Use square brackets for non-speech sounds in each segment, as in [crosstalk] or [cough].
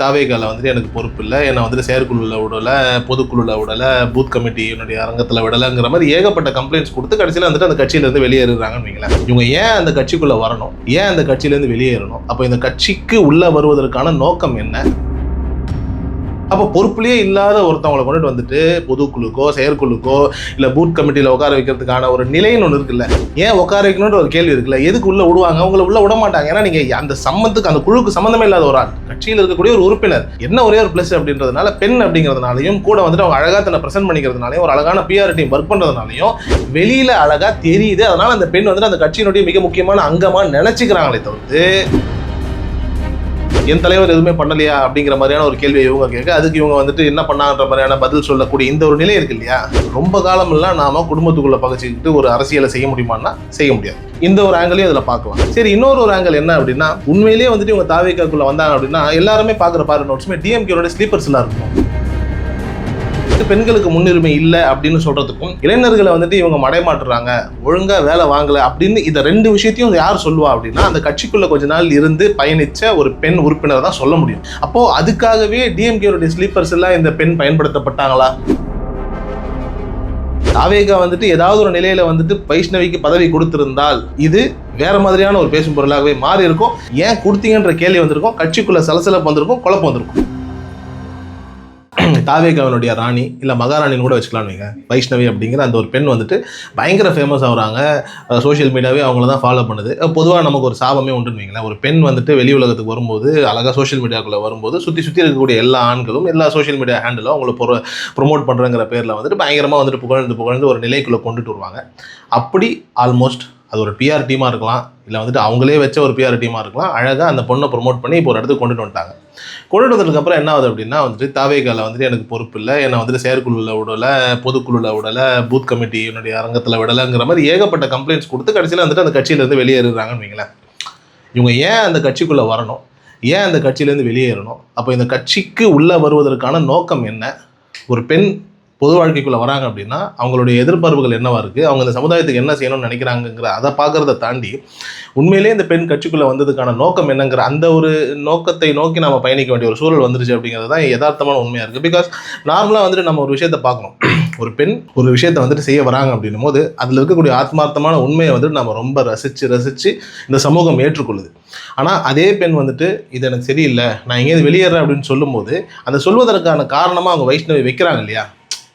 தாவேகால வந்துட்டு எனக்கு பொறுப்பு இல்லை. என்னை வந்துட்டு செயற்குழுவில் விடலை பொதுக்குழுவில் விடலை பூத் கமிட்டி என்னுடைய அரங்கத்தில் விடலைங்கிற மாதிரி ஏகப்பட்ட கம்ப்ளைண்ட்ஸ் கொடுத்து கடைசியில் வந்துட்டு அந்த கட்சியிலேருந்து வெளியேறுறாங்கன்னு வைங்களேன். இவங்க ஏன் அந்த கட்சிக்குள்ளே வரணும்? ஏன் அந்த கட்சியிலேருந்து வெளியேறணும்? அப்போ இந்த கட்சிக்கு உள்ளே வருவதற்கான நோக்கம் என்ன? அப்போ பொறுப்புலேயே இல்லாத ஒருத்தவங்களை கொண்டுட்டு வந்துட்டு பொதுக்குழுக்கோ செயற்குழுக்கோ இல்லை பூத் கமிட்டியில் உட்கார வைக்கிறதுக்கான ஒரு நிலைன்னு ஒன்று இருக்குல்ல. ஏன் உட்கார வைக்கணுன்ற ஒரு கேள்வி இருக்குல்ல. எதுக்கு உள்ள விடுவாங்க? அவங்கள உள்ள விட மாட்டாங்க ஏன்னா நீங்கள் அந்த சம்மந்தத்துக்கு அந்த குழுக்கு சம்மந்தமே இல்லாத ஒரு ஆள். கட்சியில் இருக்கக்கூடிய ஒரு உறுப்பினர். என்ன ஒரே ஒரு ப்ளஸ் அப்படின்றதுனால பெண் அப்படிங்கிறதுனாலையும் கூட வந்துட்டு அவங்க அழகாக தன்னை ப்ரெசென்ட் பண்ணிக்கிறதுனாலையும் ஒரு அழகான பிஆர் டீம் ஒர்க் பண்ணுறதுனாலையும் வெளியில் அழகாக தெரியுது. அதனால அந்த பெண் வந்துட்டு அந்த கட்சியினுடைய மிக முக்கியமான அங்கமாக நினச்சிக்கிறாங்களே தவிர்த்து என் தலைவர் எதுவுமே பண்ணலையா அப்படிங்கிற மாதிரியான ஒரு கேள்வியை இவங்க கேட்க அதுக்கு இவங்க வந்துட்டு என்ன பண்ணாங்கன்ற மாதிரியான பதில் சொல்லக்கூடிய இந்த ஒரு நிலை இருக்கு இல்லையா? ரொம்ப காலமெல்லாம் நாம குடும்பத்துக்குள்ள பகச்சிக்கிட்டு ஒரு அரசியலை செய்ய முடியுமான்னா செய்ய முடியாது. இந்த ஒரு ஆங்கிளையும் அதில் பார்க்கலாம். சரி இன்னொரு ஒரு ஆங்கிள் என்ன அப்படின்னா உண்மையிலேயே வந்துட்டு இவங்க தாவேக்காக்குள்ள வந்தாங்க அப்படின்னா எல்லாருமே பார்க்குற பாரு நோட்ஸுமே டிஎம்கேயோட ஸ்லீப்பர்ஸ்லாம் இருக்கும். பெண்களுக்கு முன்னுரிமை இல்லை அப்படின்னு சொல்றதுக்கும் இளைஞர்களை வந்துட்டு இவங்க மடைமாட்டுறாங்க ஒழுங்கா வேலை வாங்கல அப்படின்னு இந்த ரெண்டு விஷயத்தையும் யார் சொல்லுவா அப்படின்னா அந்த கட்சிக்குள்ள கொஞ்ச நாள் இருந்து பயணிச்ச ஒரு பெண் உறுப்பினர் தான் சொல்ல முடியும். அப்போ அதுக்காகவே டிஎம்கேருடைய ஸ்லீப்பர்ஸ் எல்லாம் இந்த பெண் பயன்படுத்தப்பட்டாங்களா? தாவேகா வந்துட்டு ஏதாவது ஒரு நிலையில வந்துட்டு வைஷ்ணவிக்கு பதவி கொடுத்திருந்தால் இது வேற மாதிரியான ஒரு பேசும் பொருளாகவே மாறி இருக்கும் ஏன் கொடுத்தீங்கன்ற கேள்வி வந்திருக்கும். கட்சிக்குள்ள சலசலப்பு வந்திருக்கும் குழப்பம் வந்திருக்கும். [clears throat] தாவேகாவினுடைய ராணி இல்லை மகாராணின்னு கூட வச்சுக்கலாம்னு வைங்க. வைஷ்ணவி அப்படிங்கிற அந்த ஒரு பெண் வந்துட்டு பயங்கர ஃபேமஸ் ஆகுறாங்க. சோஷியல் மீடியாவே அவங்கள தான் ஃபாலோ பண்ணுது. பொதுவாக நமக்கு ஒரு சாபமே உண்டுன்னு வைங்களேன். ஒரு பெண் வந்துட்டு வெளி உலகத்துக்கு வரும்போது அழகாக சோஷியல் மீடியாக்குள்ளே வரும்போது சுற்றி சுற்றி இருக்கக்கூடிய எல்லா ஆண்களும் எல்லா சோஷியல் மீடியா ஹேண்டிலும் அவங்கள பொரு ப்ரொமோட் பண்ணுறங்கிற பேரில் வந்துட்டு பயங்கரமாக வந்துட்டு புகழ்ந்து புகழ்ந்து ஒரு நிலைக்குள்ளே கொண்டுட்டு வருவாங்க. அப்படி ஆல்மோஸ்ட் அது ஒரு பிஆர் டீமாக இருக்கலாம் இல்லை வந்துட்டு அவங்களே வச்ச ஒரு பிஆர் டீமாக இருக்கலாம் அழகாக அந்த பொண்ணை ப்ரொமோட் பண்ணி இப்போ ஒரு இடத்துக்கு கொண்டுட்டு வந்துட்டாங்க. கொண்டுட்டு வந்ததுக்கப்புறம் என்ன ஆகுது அப்படின்னா வந்துட்டு தாவேகால வந்துட்டு எனக்கு பொறுப்பு இல்லை என்னை வந்துட்டு செயற்குழுவில் விடலை பொதுக்குழுவில் விடலை பூத் கமிட்டி என்னுடைய அரங்கத்தில் விடலைங்கிற மாதிரி ஏகப்பட்ட கம்ப்ளைண்ட்ஸ் கொடுத்து கடைசியில் வந்துட்டு அந்த கட்சியிலேருந்து வெளியேறுறாங்கன்னு வைங்களேன். இவங்க ஏன் அந்த கட்சிக்குள்ளே வரணும்? ஏன் அந்த கட்சியிலேருந்து வெளியேறணும்? அப்போ இந்த கட்சிக்கு உள்ளே வருவதற்கான நோக்கம் என்ன? ஒரு பெண் பொது வாழ்க்கைக்குள்ளே வராங்க அப்படின்னா அவங்களுடைய எதிர்பார்ப்புகள் என்னவா இருக்குது அவங்க இந்த சமுதாயத்துக்கு என்ன செய்யணும்னு நினைக்கிறாங்கங்கிற அதை பார்க்குறத தாண்டி உண்மையிலேயே இந்த பெண் கட்சிக்குள்ளே வந்ததுக்கான நோக்கம் என்னங்கிற அந்த ஒரு நோக்கத்தை நோக்கி நம்ம பயணிக்க வேண்டிய ஒரு சூழல் வந்துருச்சு அப்படிங்கிறது தான் யதார்த்தமான உண்மையாக இருக்குது பிகாஸ் நார்மலாக வந்துட்டு நம்ம ஒரு விஷயத்தை பார்க்கணும். ஒரு பெண் ஒரு விஷயத்தை வந்துட்டு செய்ய வராங்க அப்படின்னும் போது அதில் இருக்கக்கூடிய ஆத்மார்த்தமான உண்மையை வந்துட்டு நம்ம ரொம்ப ரசித்து ரசித்து இந்த சமூகம் ஏற்றுக்கொள்ளுது. ஆனால் அதே பெண் வந்துட்டு இது எனக்கு சரியில்லை நான் எங்கேயாவது வெளியேறேன் அப்படின்னு சொல்லும்போது அதை சொல்வதற்கான காரணமாக அவங்க வைஷ்ணவி வைக்கிறாங்க இல்லையா?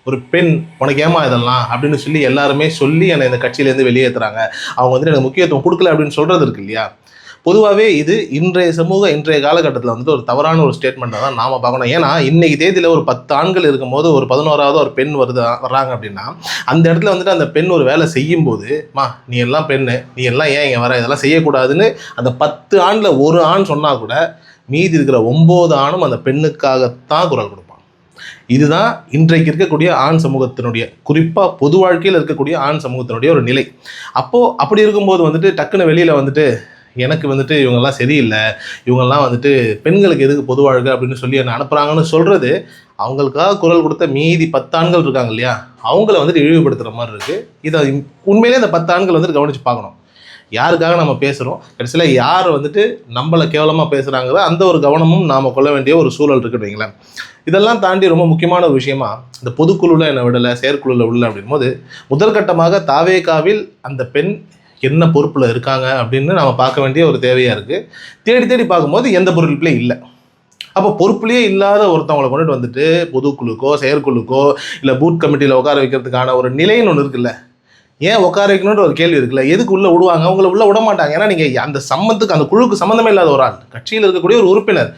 ஒரு பெண் உனக்கு ஏமா இதெல்லாம்? அப்படின்னு சொல்லி எல்லாருமே சொல்லி என்னை இந்த கட்சியிலேருந்து வெளியேற்றுறாங்க அவங்க வந்துட்டு எனக்கு முக்கியத்துவம் கொடுக்கல அப்படின்னு சொல்கிறது இருக்கு இல்லையா? பொதுவாகவே இது இன்றைய சமூக இன்றைய காலகட்டத்தில் வந்துட்டு ஒரு தவறான ஒரு ஸ்டேட்மெண்ட்டை தான் நாம் பார்க்கணும். ஏன்னா இன்றைக்கி தேதியில் ஒரு பத்து ஆண்கள் இருக்கும்போது ஒரு பதினோராவது ஒரு பெண் வருது வர்றாங்க அப்படின்னா அந்த இடத்துல வந்துட்டு அந்த பெண் ஒரு வேலை செய்யும்போது மா நீ எல்லாம் பெண்ணு நீ எல்லாம் ஏன் இங்கே வர? இதெல்லாம் செய்யக்கூடாதுன்னு அந்த பத்து ஆணில் ஒரு ஆண் சொன்னால் கூட மீதி இருக்கிற ஒம்பது ஆணும் அந்த பெண்ணுக்காகத்தான் குரல் கொடுக்கும். இதுதான் இன்றைக்கு இருக்கக்கூடிய ஆண் சமூகத்தினுடைய குறிப்பாக பொது வாழ்க்கையில் இருக்கக்கூடிய ஆண் சமூகத்தினுடைய ஒரு நிலை. அப்போது அப்படி இருக்கும்போது வந்துட்டு டக்குன்னு வெளியில் வந்துட்டு எனக்கு வந்துட்டு இவங்கெல்லாம் சரியில்லை இவங்கெல்லாம் வந்துட்டு பெண்களுக்கு எதுக்கு பொது வாழ்க்கை அப்படின்னு சொல்லி என்ன அனுப்புகிறாங்கன்னு சொல்கிறது அவங்களுக்காக குரல் கொடுத்த மீதி பத்தாண்கள் இருக்காங்க இல்லையா? அவங்கள வந்துட்டு இழிவுபடுத்துகிற மாதிரி இருக்குது இதை உண்மையிலே இந்த பத்தாண்கள் வந்துட்டு கவனித்து பார்க்கணும். யாருக்காக நம்ம பேசுகிறோம் கடைசியில் யார் வந்துட்டு நம்மளை கேவலமாக பேசுகிறாங்களோ அந்த ஒரு கவனமும் நாம் கொள்ள வேண்டிய ஒரு சூழல் இருக்குன்னு வைங்களேன் இதெல்லாம் தாண்டி ரொம்ப முக்கியமான ஒரு விஷயமா இந்த பொதுக்குழுவில் என்னை விடலை செயற்குழுவில் விடலை அப்படின் போது முதற்கட்டமாக தாவேகாவில் அந்த பெண் என்ன பொறுப்பில் இருக்காங்க அப்படின்னு நம்ம பார்க்க வேண்டிய ஒரு தேவையாக இருக்குது தேடி தேடி பார்க்கும்போது எந்த பொறுப்பிலே இல்லை. அப்போ பொறுப்புலேயே இல்லாத ஒருத்தவங்களை கொண்டுட்டு வந்துட்டு பொதுக்குழுக்கோ செயற்குழுக்கோ இல்லை பூத் கமிட்டியில் உட்கார வைக்கிறதுக்கான ஒரு நிலைன்னு ஒன்று இருக்குல்ல. ஏன் உட்கார வைக்கணுன்ற ஒரு கேள்வி இருக்குல்ல? எதுக்கு உள்ளே விடுவாங்க? அவங்கள உள்ளே விட மாட்டாங்க ஏன்னா நீங்கள் அந்த சம்மத்துக்கு அந்த குழுக்கு சம்மந்தமே இல்லாத ஒரு ஆள். கட்சியில் இருக்கக்கூடிய ஒரு உறுப்பினர்.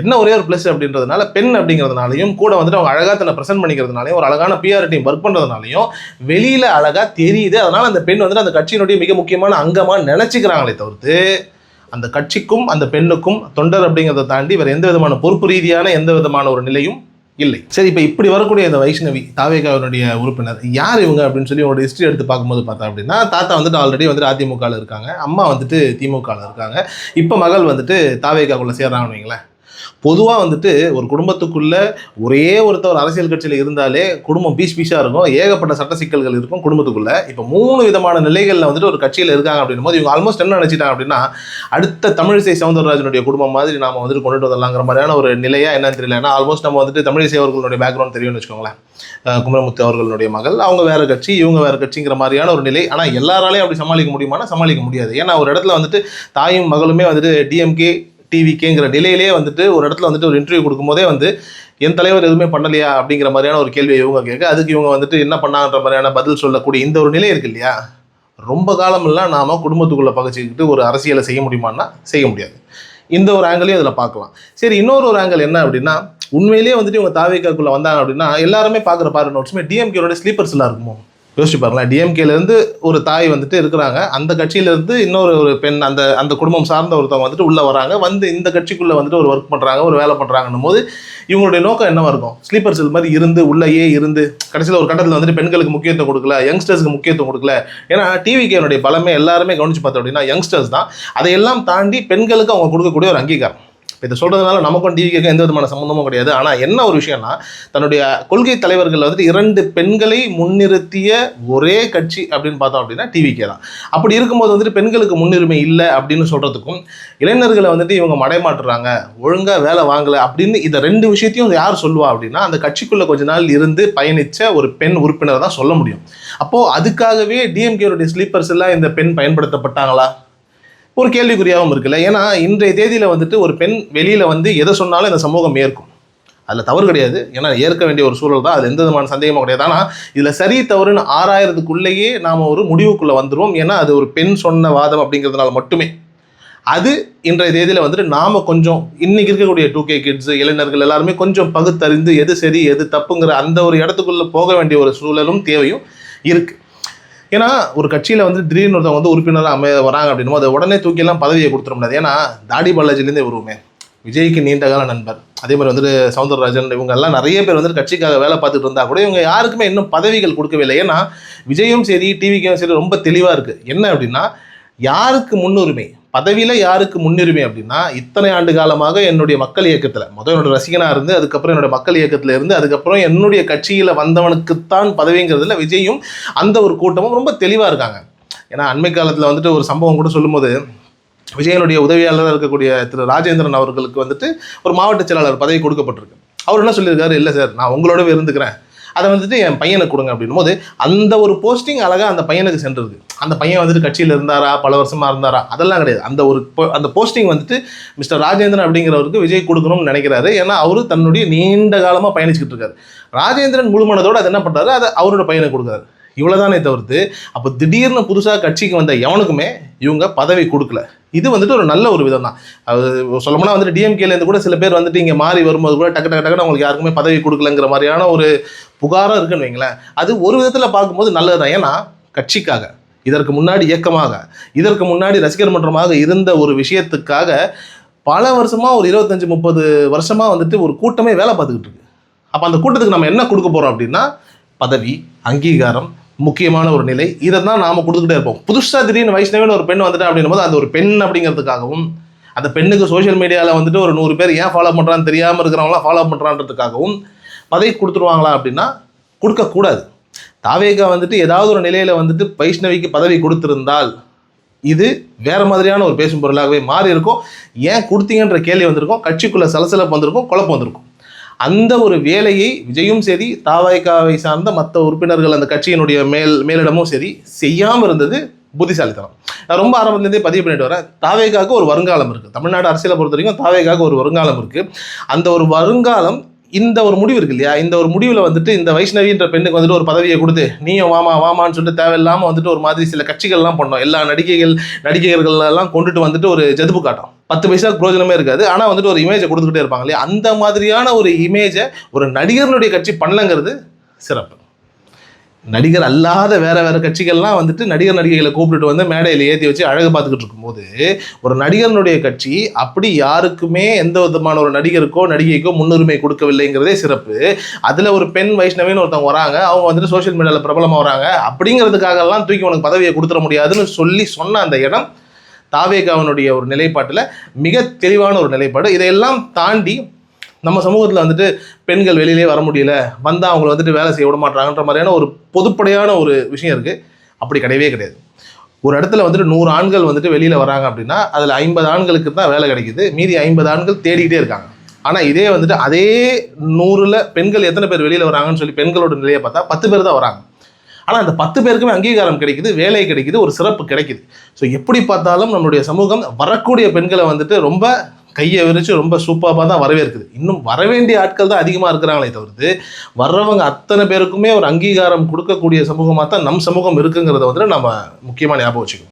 என்ன ஒரே ஒரு ப்ளஸ் அப்படின்றதுனால பெண் அப்படிங்கிறதுனாலையும் கூட வந்துட்டு அவங்க அழகாக தன்னை ப்ரெசென்ட் பண்ணிக்கிறதுனாலையும் ஒரு அழகான பிஆர் டீம் ஒர்க் பண்ணுறதுனாலையும் வெளியில் அழகாக தெரியுது. அதனால் அந்த பெண் வந்துட்டு அந்த கட்சியினுடைய மிக முக்கியமான அங்கமாக நினச்சிக்கிறாங்களே தவிர்த்து அந்த கட்சிக்கும் அந்த பெண்ணுக்கும் தொண்டர் அப்படிங்கிறத தாண்டி வேறு எந்த விதமான பொறுப்பு ரீதியான எந்த விதமான ஒரு நிலையும் இல்லை. சரி இப்போ இப்படி வரக்கூடிய இந்த வைஷ்ணவி தாவேகாவினுடைய உறுப்பினர் யார் இவங்க அப்படின்னு சொல்லி உங்களோட ஹிஸ்ட்ரி எடுத்து பார்க்கும்போது பார்த்தா அப்படின்னா தாத்தா வந்துட்டு ஆல்ரெடி வந்துட்டு அதிமுகவில் இருக்காங்க. அம்மா வந்துட்டு திமுகவில் இருக்காங்க. இப்போ மகள் வந்துட்டு தாவேகாக்குள்ளே சேர்றாங்கன்னு வைங்களேன் பொதுவாக வந்துட்டு ஒரு குடும்பத்துக்குள்ள ஒரே ஒருத்தர் அரசியல் கட்சியில் இருந்தாலே குடும்பம் பீஸ் பீஸாக இருக்கும். ஏகப்பட்ட சட்ட சிக்கல்கள் இருக்கும் குடும்பத்துக்குள்ள. இப்போ மூணு விதமான நிலைகளில் வந்துட்டு ஒரு கட்சியில் இருக்காங்க அப்படின்னும் போது இவங்க ஆல்மோஸ்ட் என்ன நினச்சிட்டாங்க அப்படின்னா அடுத்த தமிழிசை சவுந்தரராஜனுடைய குடும்பம் மாதிரி நாம வந்துட்டு கொண்டுட்டு வரலாங்கிற மாதிரியான ஒரு நிலையா என்னன்னு தெரியல. ஏன்னா ஆல்மோஸ்ட் நம்ம வந்துட்டு தமிழிசை அவர்களுடைய பேக்ரவுண்ட் தெரியும்னு வச்சுக்கோங்களேன். குமரமுத்து அவர்களுடைய மகள் அவங்க வேற கட்சி இவங்க வேற கட்சிங்கிற மாதிரியான ஒரு நிலை. ஆனால் எல்லாராலையும் அப்படி சமாளிக்க முடியுமானா சமாளிக்க முடியாது. ஏன்னா ஒரு இடத்துல வந்துட்டு தாயும் மகளுமே வந்துட்டு டிஎம்கே டிவிக்கேங்கிற நிலையிலேயே வந்துட்டு ஒரு இடத்துல வந்துட்டு ஒரு இன்டர்வியூ கொடுக்கும்போதே வந்து என் தலைவர் எதுவுமே பண்ணலையா? அப்படிங்கிற மாதிரியான ஒரு கேள்வியை இவங்க கேட்க அதுக்கு இவங்க வந்துட்டு என்ன பண்ணாங்கன்ற மாதிரியான பதில் சொல்லக்கூடிய இந்த ஒரு நிலை இருக்கு இல்லையா? ரொம்ப காலமெல்லாம் நாம் குடும்பத்துக்குள்ளே பகச்சிக்கிட்டு ஒரு அரசியலை செய்ய முடியுமான்னா செய்ய முடியாது. இந்த ஒரு ஆங்கிளையும் அதில் பார்க்கலாம். சரி இன்னொரு ஒரு ஆங்கிள் என்ன அப்படின்னா உண்மையிலேயே வந்துட்டு இவங்க தாவேக்காக்குள்ள வந்தாங்க அப்படின்னா எல்லாருமே பார்க்குற பாரு நோட்ஸுமே டிஎம்கேயோட ஸ்லீப்பர்ஸ்லாம் இருக்குமோ? யோசிச்சு பாருங்களேன். டிஎம்கேலேருந்து ஒரு தாய் வந்துட்டு இருக்கிறாங்க. அந்த கட்சியிலேருந்து இன்னொரு ஒரு பெண் அந்த அந்த குடும்பம் சார்ந்த ஒருத்தவங்க வந்துட்டு உள்ளே வராங்க. வந்து இந்த கட்சிக்குள்ளே வந்துட்டு ஒரு ஒர்க் பண்ணுறாங்க ஒரு வேலை பண்ணுறாங்கன்னும் போது இவங்களுடைய நோக்கம் என்னவாக இருக்கும்? ஸ்லீப்பர் செல் மாதிரி இருந்து உள்ளேயே இருந்து கடைசியில் ஒரு கட்டத்தில் வந்துட்டு பெண்களுக்கு முக்கியத்துவம் கொடுக்கல யங்ஸ்டர்ஸ்க்கு முக்கியத்துவம் கொடுக்கல. ஏன்னா டிவிகேனுடைய பலமே எல்லாருமே கவனிச்சு பார்த்தோம் அப்படின்னா யங்ஸ்டர்ஸ் தான். அதையெல்லாம் தாண்டி பெண்களுக்கு அவங்க கொடுக்கக்கூடிய ஒரு அங்கீகாரம். இதை சொல்கிறதுனால நமக்கும் டிவிக்கு எந்த விதமான சம்மந்தமும் கிடையாது. ஆனால் என்ன ஒரு விஷயம்னா தன்னுடைய கொள்கை தலைவர்கள் வந்துட்டு இரண்டு பெண்களை முன்னிறுத்திய ஒரே கட்சி அப்படின்னு பார்த்தோம் அப்படின்னா டிவிக்கே தான். அப்படி இருக்கும்போது வந்துட்டு பெண்களுக்கு முன்னுரிமை இல்லை அப்படின்னு சொல்கிறதுக்கும் இளைஞர்களை வந்துட்டு இவங்க மடைமாட்டுறாங்க ஒழுங்காக வேலை வாங்கலை அப்படின்னு இந்த ரெண்டு விஷயத்தையும் யார் சொல்லுவா அப்படின்னா அந்த கட்சிக்குள்ளே கொஞ்ச நாள் இருந்து பயணித்த ஒரு பெண் உறுப்பினர் தான் சொல்ல முடியும். அப்போது அதுக்காகவே டிஎம்கேருடைய ஸ்லீப்பர்ஸ் எல்லாம் இந்த பெண் பயன்படுத்தப்பட்டாங்களா? ஒரு கேள்விக்குறியாகவும் இருக்குல்ல ஏன்னா இன்றைய தேதியில் வந்துட்டு ஒரு பெண் வெளியில் வந்து எதை சொன்னாலும் இந்த சமூகம் ஏற்கும். அதில் தவறு கிடையாது. ஏன்னா ஏற்க வேண்டிய ஒரு சூழல் தான். அது எந்த விதமான சந்தேகமும் கிடையாது. ஆனால் இதில் சரி தவறுன்னு ஆராயறதுக்குள்ளேயே நாம் ஒரு முடிவுக்குள்ளே வந்துடுவோம் ஏன்னா அது ஒரு பெண் சொன்ன வாதம் அப்படிங்கிறதுனால மட்டுமே. அது இன்றைய தேதியில் வந்துட்டு நாம் கொஞ்சம் இன்னைக்கு இருக்கக்கூடிய டூ கே கிட்ஸ் இளைஞர்கள் எல்லாருமே கொஞ்சம் பகுத்தறிந்து எது சரி எது தப்புங்கிற அந்த ஒரு இடத்துக்குள்ளே போக வேண்டிய ஒரு சூழலும் தேவையும் இருக்குது ஏன்னா ஒரு கட்சியில் வந்து திடீர்னு ஒருத்தவங்க வந்து உறுப்பினராக அமைய வராங்க அப்படின்னும் அதை உடனே தூக்கிலாம் பதவியை கொடுத்துட முடியாது. ஏன்னா தாடி பாலாஜிலேருந்தே வருவோமே. விஜய்க்கு நீண்ட கால நண்பர். அதே மாதிரி வந்துட்டு சவுந்தரராஜன் இவங்க எல்லாம் நிறைய பேர் வந்து கட்சிக்காக வேலை பார்த்துட்டு இருந்தா கூட இவங்க யாருக்குமே இன்னும் பதவிகள் கொடுக்கவே இல்லை. ஏன்னா விஜயும் சரி டிவிக்கும் சரி ரொம்ப தெளிவாக இருக்குது என்ன அப்படின்னா யாருக்கு முன்னுரிமை? பதவியில் யாருக்கு முன்னுரிமை அப்படின்னா இத்தனை ஆண்டு காலமாக என்னுடைய மக்கள் இயக்கத்தில் முதல் என்னோட ரசிகனாக இருந்து அதுக்கப்புறம் என்னோட மக்கள் இயக்கத்தில் இருந்து அதுக்கப்புறம் என்னுடைய கட்சியில் வந்தவனுக்குத்தான் பதவிங்கிறதுல விஜயும் அந்த ஒரு கூட்டமும் ரொம்ப தெளிவாக இருக்காங்க. ஏன்னா அண்மை காலத்தில் வந்துட்டு ஒரு சம்பவம் கூட சொல்லும்போது விஜயனுடைய உதவியாளராக இருக்கக்கூடிய திரு ராஜேந்திரன் அவர்களுக்கு வந்துட்டு ஒரு மாவட்ட செயலாளர் பதவி கொடுக்கப்பட்டிருக்கு. அவர் என்ன சொல்லியிருக்காரு? இல்லை சார் நான் உங்களோடவே இருந்துக்கிறேன். அதை வந்துட்டு என் பையனுக்கு கொடுங்க அப்படின்னும் போது அந்த ஒரு போஸ்டிங் அழகாக அந்த பையனுக்கு சென்றது. அந்த பையன் வந்துட்டு கட்சியில் இருந்தாரா பல வருஷமாக இருந்தாரா அதெல்லாம் கிடையாது. அந்த ஒரு அந்த போஸ்டிங் வந்துட்டு மிஸ்டர் ராஜேந்திரன் அப்படிங்கிறவருக்கு விஜய் கொடுக்கணும்னு நினைக்கிறாரு. ஏன்னா அவர் தன்னுடைய நீண்ட காலமாக பயணிச்சுக்கிட்டு இருக்காரு. ராஜேந்திரன் முழுமனதோடு அது என்ன பண்ணுறாரு அதை அவரோட பையனுக்கு கொடுக்குறாரு. இவ்வளோதானே தவிர்த்து அப்போ திடீர்னு புதுசாக கட்சிக்கு வந்த எவனுக்குமே இவங்க பதவி கொடுக்கல. இது வந்துட்டு ஒரு நல்ல ஒரு விதம் தான் அது சொல்லப்போனால் வந்துட்டு டிஎம்கேலேருந்து கூட சில பேர் வந்துட்டு இங்கே மாறி வரும்போது கூட டக்கு டக்கு டக்குன்னு அவங்களுக்கு யாருக்குமே பதவி கொடுக்கலங்கிற மாதிரியான ஒரு புகாரம் இருக்குன்னு வைங்களேன். அது ஒரு விதத்தில் பார்க்கும்போது நல்லது தான் ஏன்னா கட்சிக்காக இதற்கு முன்னாடி இயக்கமாக இதற்கு முன்னாடி ரசிகர் மன்றமாக இருந்த ஒரு விஷயத்துக்காக பல வருஷமாக ஒரு இருபத்தஞ்சி முப்பது வருஷமாக வந்துட்டு ஒரு கூட்டமே வேலை பார்த்துக்கிட்டு இருக்கு. அப்போ அந்த கூட்டத்துக்கு நம்ம என்ன கொடுக்க போகிறோம் அப்படின்னா பதவி அங்கீகாரம் முக்கியமான ஒரு நிலை. இதை தான் நாம் கொடுத்துக்கிட்டே இருப்போம். புதுசாக திடீர்னு வைஷ்ணவன் ஒரு பெண் வந்துட்டா அப்படின்னும் போது அது ஒரு பெண் அப்படிங்கிறதுக்காகவும் அந்த பெண்ணுக்கு சோஷியல் மீடியாவில் வந்துட்டு ஒரு நூறு பேர் ஏன் ஃபாலோ பண்ணுறான்னு தெரியாமல் இருக்கிறவங்களாம் ஃபாலோ பண்ணுறான்றதுக்காகவும் பதவி கொடுத்துருவாங்களா அப்படின்னா கொடுக்கக்கூடாது. தாவேகா வந்துட்டு ஏதாவது ஒரு நிலையில் வந்துட்டு வைஷ்ணவிக்கு பதவி கொடுத்துருந்தால் இது வேறு மாதிரியான ஒரு பேசும் பொருளாகவே மாறி இருக்கும். ஏன் கொடுத்தீங்கன்ற கேள்வி வந்திருக்கும். கட்சிக்குள்ளே சலசலப்பு வந்திருக்கும். குழப்பம் வந்திருக்கும். அந்த ஒரு வேலையை விஜயும் சரி தாவாய்க்காவை சார்ந்த மற்ற உறுப்பினர்கள் அந்த கட்சியினுடைய மேல் மேலிடமும் சரி செய்யாமல் இருந்தது புத்திசாலித்தனம். நான் ரொம்ப ஆரம்பத்துலேருந்தே பதிவு பண்ணிட்டு வரேன். தாவேகாவுக்கு ஒரு வருங்காலம் இருக்குது தமிழ்நாடு அரசியலை பொறுத்த வரைக்கும் தாவேக்காக ஒரு வருங்காலம் இருக்குது அந்த ஒரு வருங்காலம் இந்த ஒரு முடிவு இருக்கு இல்லையா? இந்த ஒரு முடிவில் வந்துட்டு இந்த வைஷ்ணவின்ற பெண்ணுக்கு வந்துட்டு ஒரு பதவியை கொடுத்து நீயும் வாமா வாமான்னு சொல்லிட்டு தேவையில்லாமல் வந்துட்டு ஒரு மாதிரி சில கட்சிகள்லாம் பண்ணோம். எல்லா நடிகைகள் நடிகைகள் எல்லாம் கொண்டுட்டு வந்துட்டு ஒரு ஜதுப்பு காட்டும். பத்து பைசா பிரயோஜனமே இருக்காது. ஆனால் வந்துட்டு ஒரு இமேஜை கொடுத்துக்கிட்டே இருப்பாங்க இல்லையா? அந்த மாதிரியான ஒரு இமேஜை ஒரு நடிகர்களுடைய கட்சி பண்ணலங்கிறது சிறப்பு. நடிகர் அல்லாத வேற வேற கட்சிகள்லாம் வந்துட்டு நடிகர் நடிகைகளை கூப்பிட்டுட்டு வந்து மேடையில் ஏற்றி வச்சு அழகு பார்த்துக்கிட்டு இருக்கும்போது ஒரு நடிகர்னுடைய கட்சி அப்படி யாருக்குமே எந்த விதமான ஒரு நடிகருக்கோ நடிகைக்கோ முன்னுரிமை கொடுக்கவில்லைங்கிறதே சிறப்பு. அதில் ஒரு பெண் வைஷ்ணவின்னு ஒருத்தவங்க வராங்க. அவங்க வந்துட்டு சோஷியல் மீடியாவில் பிரபலமாக வராங்க. அப்படிங்கிறதுக்காகலாம் தூக்கி உனக்கு பதவியை கொடுத்துட முடியாதுன்னு சொல்லி சொன்ன அந்த இடம் தாவேகாவனுடைய ஒரு நிலைப்பாட்டில் மிக தெளிவான ஒரு நிலைப்பாடு. இதையெல்லாம் தாண்டி நம்ம சமூகத்தில் வந்துட்டு பெண்கள் வெளியிலே வர முடியல வந்தால் அவங்கள வந்துட்டு வேலை செய்ய விட மாட்டாங்கன்ற மாதிரியான ஒரு பொதுப்படையான ஒரு விஷயம் இருக்குது அப்படி கிடையவே கிடையாது. ஒரு இடத்துல வந்துட்டு நூறு ஆண்கள் வந்துட்டு வெளியில் வராங்க அப்படின்னா அதில் ஐம்பது ஆண்களுக்கு தான் வேலை கிடைக்குது. மீதி ஐம்பது ஆண்கள் தேடிக்கிட்டே இருக்காங்க. ஆனால் இதே வந்துட்டு அதே நூறில் பெண்கள் எத்தனை பேர் வெளியில் வராங்கன்னு சொல்லி பெண்களோட நிலையை பார்த்தா பத்து பேர் தான் வராங்க. ஆனால் அந்த பத்து பேருக்குமே அங்கீகாரம் கிடைக்குது வேலை கிடைக்குது ஒரு சிறப்பு கிடைக்குது. ஸோ எப்படி பார்த்தாலும் நம்மளுடைய சமூகம் வரக்கூடிய பெண்களை வந்துட்டு ரொம்ப கையை விரிச்சு ரொம்ப சூப்பராக தான் வரவேற்குது. இன்னும் வரவேண்டிய ஆட்கள் தான் அதிகமாக இருக்கிறாங்களே தவிர்த்து வர்றவங்க அத்தனை பேருக்குமே ஒரு அங்கீகாரம் கொடுக்கக்கூடிய சமூகமாக தான் நம் சமூகம் இருக்குங்கிறத வந்துட்டு நம்ம முக்கியமாக ஞாபகம் வச்சுக்கணும்.